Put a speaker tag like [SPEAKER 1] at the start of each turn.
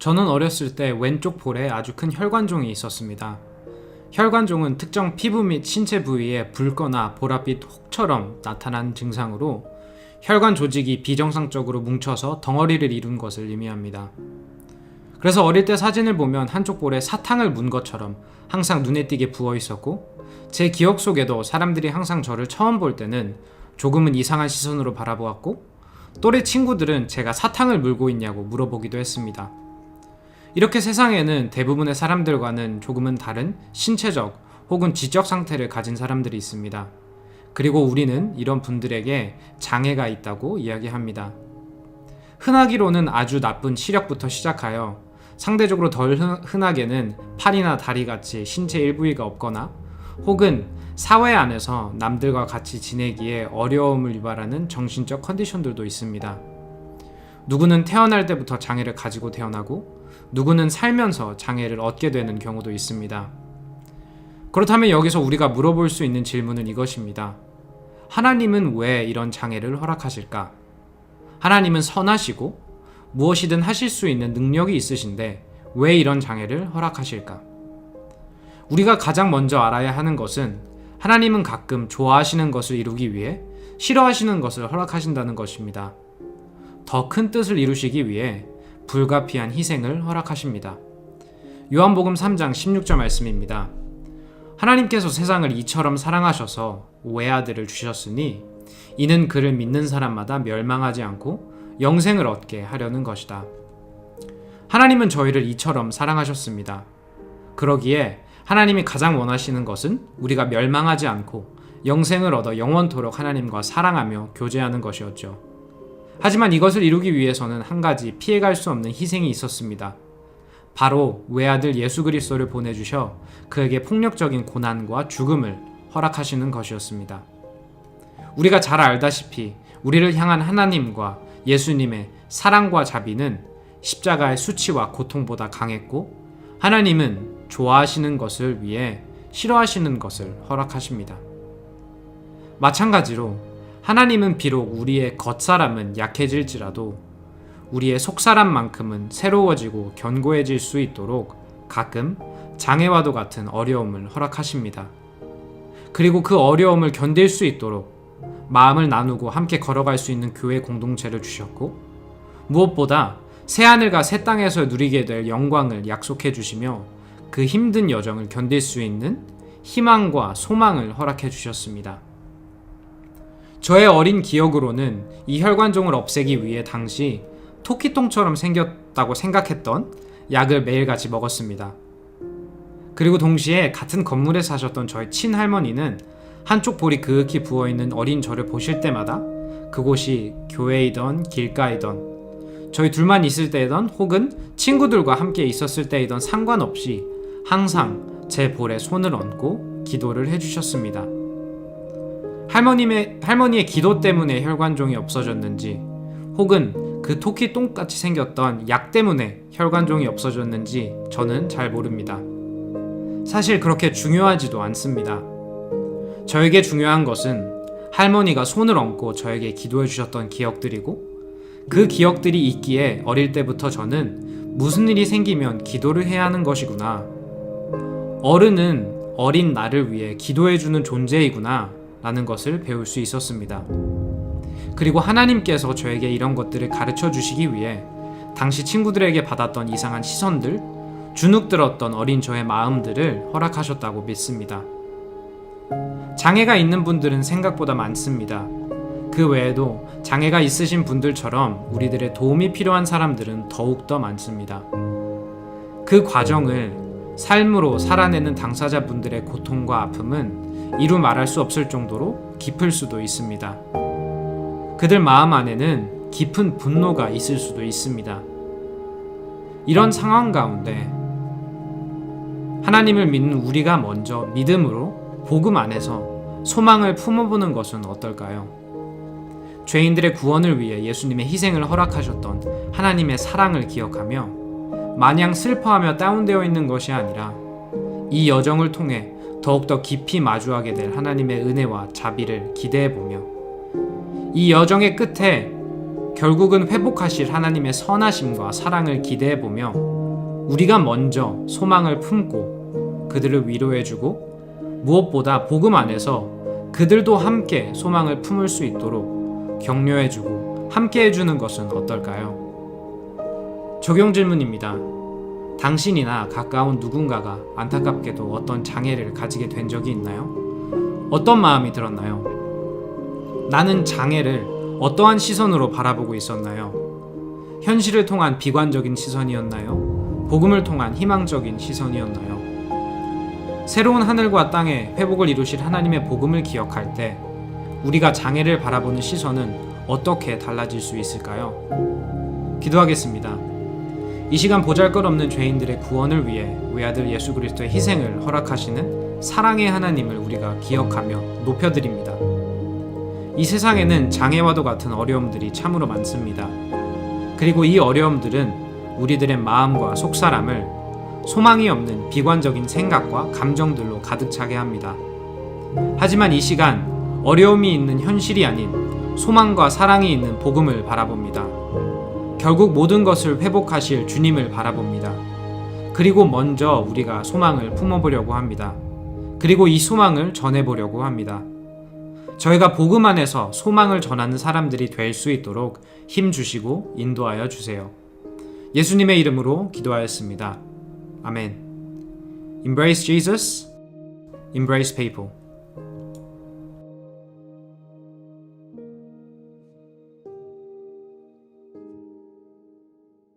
[SPEAKER 1] 저는 어렸을 때 왼쪽 볼에 아주 큰 혈관종이 있었습니다. 혈관종은 특정 피부 및 신체 부위에 붉거나 보랏빛 혹처럼 나타난 증상으로 혈관 조직이 비정상적으로 뭉쳐서 덩어리를 이룬 것을 의미합니다. 그래서 어릴 때 사진을 보면 한쪽 볼에 사탕을 문 것처럼 항상 눈에 띄게 부어 있었고 제 기억 속에도 사람들이 항상 저를 처음 볼 때는 조금은 이상한 시선으로 바라보았고 또래 친구들은 제가 사탕을 물고 있냐고 물어보기도 했습니다. 이렇게 세상에는 대부분의 사람들과는 조금은 다른 신체적 혹은 지적 상태를 가진 사람들이 있습니다. 그리고 우리는 이런 분들에게 장애가 있다고 이야기합니다. 흔하기로는 아주 나쁜 시력부터 시작하여 상대적으로 덜 흔- 흔하게는 팔이나 다리 같이 신체 일부위가 없거나 혹은 사회 안에서 남들과 같이 지내기에 어려움을 유발하는 정신적 컨디션들도 있습니다. 누구는 태어날 때부터 장애를 가지고 태어나고 누구는 살면서 장애를 얻게 되는 경우도 있습니다. 그렇다면 여기서 우리가 물어볼 수 있는 질문은 이것입니다. 하나님은 왜 이런 장애를 허락하실까? 하나님은 선하시고 무엇이든 하실 수 있는 능력이 있으신데 왜 이런 장애를 허락하실까? 우리가 가장 먼저 알아야 하는 것은 하나님은 가끔 좋아하시는 것을 이루기 위해 싫어하시는 것을 허락하신다는 것입니다. 더 큰 뜻을 이루시기 위해 불가피한 희생을 허락하십니다. 요한복음 3장 16절 말씀입니다. 하나님께서 세상을 이처럼 사랑하셔서 외아들을 주셨으니 이는 그를 믿는 사람마다 멸망하지 않고 영생을 얻게 하려는 것이다. 하나님은 저희를 이처럼 사랑하셨습니다. 그러기에 하나님이 가장 원하시는 것은 우리가 멸망하지 않고 영생을 얻어 영원토록 하나님과 사랑하며 교제하는 것이었죠. 하지만 이것을 이루기 위해서는 한 가지 피해갈 수 없는 희생이 있었습니다. 바로 외아들 예수 그리스도를 보내주셔 그에게 폭력적인 고난과 죽음을 허락하시는 것이었습니다. 우리가 잘 알다시피 우리를 향한 하나님과 예수님의 사랑과 자비는 십자가의 수치와 고통보다 강했고 하나님은 좋아하시는 것을 위해 싫어하시는 것을 허락하십니다. 마찬가지로 하나님은 비록 우리의 겉사람은 약해질지라도 우리의 속사람만큼은 새로워지고 견고해질 수 있도록 가끔 장애와도 같은 어려움을 허락하십니다. 그리고 그 어려움을 견딜 수 있도록 마음을 나누고 함께 걸어갈 수 있는 교회 공동체를 주셨고 무엇보다 새 하늘과 새 땅에서 누리게 될 영광을 약속해 주시며 그 힘든 여정을 견딜 수 있는 희망과 소망을 허락해 주셨습니다. 저의 어린 기억으로는 이 혈관종을 없애기 위해 당시 토끼똥처럼 생겼다고 생각했던 약을 매일같이 먹었습니다. 그리고 동시에 같은 건물에 사셨던 저희 친할머니는 한쪽 볼이 그윽히 부어있는 어린 저를 보실 때마다 그곳이 교회이던 길가이던 저희 둘만 있을 때이던 혹은 친구들과 함께 있었을 때이던 상관없이 항상 제 볼에 손을 얹고 기도를 해주셨습니다. 할머님의, 할머니의 기도 때문에 혈관종이 없어졌는지 혹은 그 토끼 똥같이 생겼던 약 때문에 혈관종이 없어졌는지 저는 잘 모릅니다. 사실 그렇게 중요하지도 않습니다. 저에게 중요한 것은 할머니가 손을 얹고 저에게 기도해 주셨던 기억들이고 그 기억들이 있기에 어릴 때부터 저는 무슨 일이 생기면 기도를 해야 하는 것이구나. 어른은 어린 나를 위해 기도해 주는 존재이구나 라는 것을 배울 수 있었습니다. 그리고 하나님께서 저에게 이런 것들을 가르쳐 주시기 위해 당시 친구들에게 받았던 이상한 시선들, 주눅들었던 어린 저의 마음들을 허락하셨다고 믿습니다. 장애가 있는 분들은 생각보다 많습니다. 그 외에도 장애가 있으신 분들처럼 우리들의 도움이 필요한 사람들은 더욱더 많습니다. 그 과정을 삶으로 살아내는 당사자분들의 고통과 아픔은 이루 말할 수 없을 정도로 깊을 수도 있습니다. 그들 마음 안에는 깊은 분노가 있을 수도 있습니다. 이런 상황 가운데 하나님을 믿는 우리가 먼저 믿음으로 복음 안에서 소망을 품어보는 것은 어떨까요? 죄인들의 구원을 위해 예수님의 희생을 허락하셨던 하나님의 사랑을 기억하며 마냥 슬퍼하며 다운되어 있는 것이 아니라 이 여정을 통해 더욱더 깊이 마주하게 될 하나님의 은혜와 자비를 기대해 보며 이 여정의 끝에 결국은 회복하실 하나님의 선하심과 사랑을 기대해 보며 우리가 먼저 소망을 품고 그들을 위로해 주고 무엇보다 복음 안에서 그들도 함께 소망을 품을 수 있도록 격려해 주고 함께 해 주는 것은 어떨까요? 적용 질문입니다. 당신이나 가까운 누군가가 안타깝게도 어떤 장애를 가지게 된 적이 있나요? 어떤 마음이 들었나요? 나는 장애를 어떠한 시선으로 바라보고 있었나요? 현실을 통한 비관적인 시선이었나요? 복음을 통한 희망적인 시선이었나요? 새로운 하늘과 땅에 회복을 이루실 하나님의 복음을 기억할 때 우리가 장애를 바라보는 시선은 어떻게 달라질 수 있을까요? 기도하겠습니다. 이 시간 보잘것없는 죄인들의 구원을 위해 외아들 예수 그리스도의 희생을 허락하시는 사랑의 하나님을 우리가 기억하며 높여드립니다. 이 세상에는 장애와도 같은 어려움들이 참으로 많습니다. 그리고 이 어려움들은 우리들의 마음과 속사람을 소망이 없는 비관적인 생각과 감정들로 가득 차게 합니다. 하지만 이 시간 어려움이 있는 현실이 아닌 소망과 사랑이 있는 복음을 바라봅니다. 결국 모든 것을 회복하실 주님을 바라봅니다. 그리고 먼저 우리가 소망을 품어보려고 합니다. 그리고 이 소망을 전해보려고 합니다. 저희가 복음 안에서 소망을 전하는 사람들이 될 수 있도록 힘 주시고 인도하여 주세요. 예수님의 이름으로 기도하였습니다. 아멘. Embrace Jesus, embrace people.